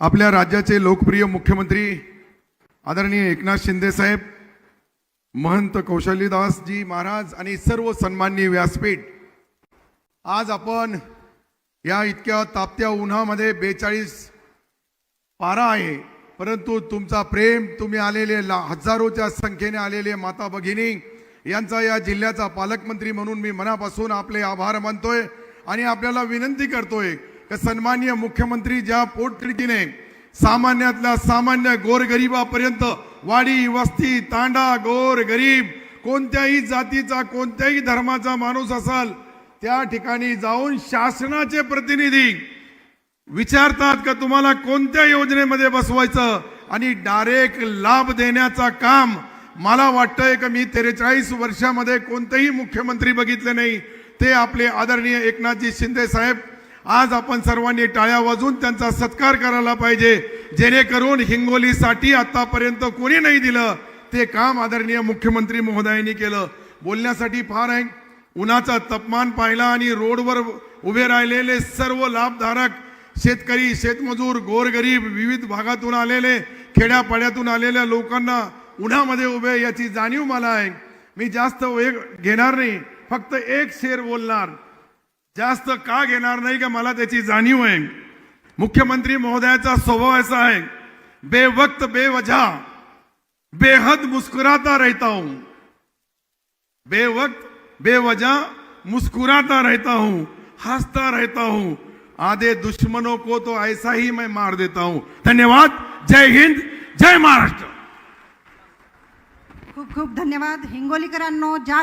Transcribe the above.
आपल्या राज्याचे लोकप्रिय मुख्यमंत्री आदरणीय एकनाथ शिंदे साहेब महंत कौशल्यदासजी महाराज आणि सर्व सन्माननीय व्यासपीठ आज आपण या इतक्या तापत्या उन्हामध्ये बेचाळीस पारा आहे परंतु तुमचा प्रेम तुम्ही आलेले ला हजारोच्या संख्येने आलेले माता भगिनी यांचा या जिल्ह्याचा पालकमंत्री म्हणून मी मनापासून आपले आभार मानतोय आणि आपल्याला विनंती करतोय सन्माननीय मुख्यमंत्री ज्या पोटतिडकीने सामान्यातल्या सामान्य गोरगरिबापर्यंत वाडी वस्ती तांडा गोर गरीब कोणत्याही जातीचा कोणत्याही धर्माचा माणूस असाल त्या ठिकाणी जाऊन शासनाचे प्रतिनिधी विचारतात का तुम्हाला कोणत्या योजनेमध्ये बसवायचं? आणि डायरेक्ट लाभ देण्याचा काम मला वाटतंय का मी त्रेचाळीस वर्षामध्ये कोणतेही मुख्यमंत्री बघितले नाही. ते आपले आदरणीय एकनाथजी शिंदे साहेब आज आपण सर्वांनी टाळ्या वाजून त्यांचा सत्कार करायला पाहिजे. जेणेकरून हिंगोलीसाठी आतापर्यंत कोणी नाही दिलं. ते काम आदरणीय मुख्यमंत्री महोदयांनी केलं. बोलण्यासाठी फार आहे. उन्हाचा तापमान पाहिला आणि रोडवर उभे राहिलेले सर्व लाभधारक शेतकरी शेतमजूर गोरगरीब विविध भागातून आलेले खेड्यापाड्यातून आलेल्या लोकांना उन्हामध्ये उभे याची जाणीव मला आहे. मी जास्त वेग घेणार नाही. फक्त एक शेर बोलणार. जास्त का घेणार नाही का मला त्याची जाणीव आहे. मुख्यमंत्री महोदयाचा स्वभाव असा आहे बेवक्त बेवजा बेहद मुस्कुराता रहता हूं. बेवक्त बेवजा मुस्कुराता रहता हूं हंसता रहता हूं. आधे दुश्मनों को तो ऐसा ही मैं मार देता हूं. धन्यवाद. जय हिंद जय महाराष्ट्र. खूप खूप धन्यवाद. हिंगोलीकरांनो ज्या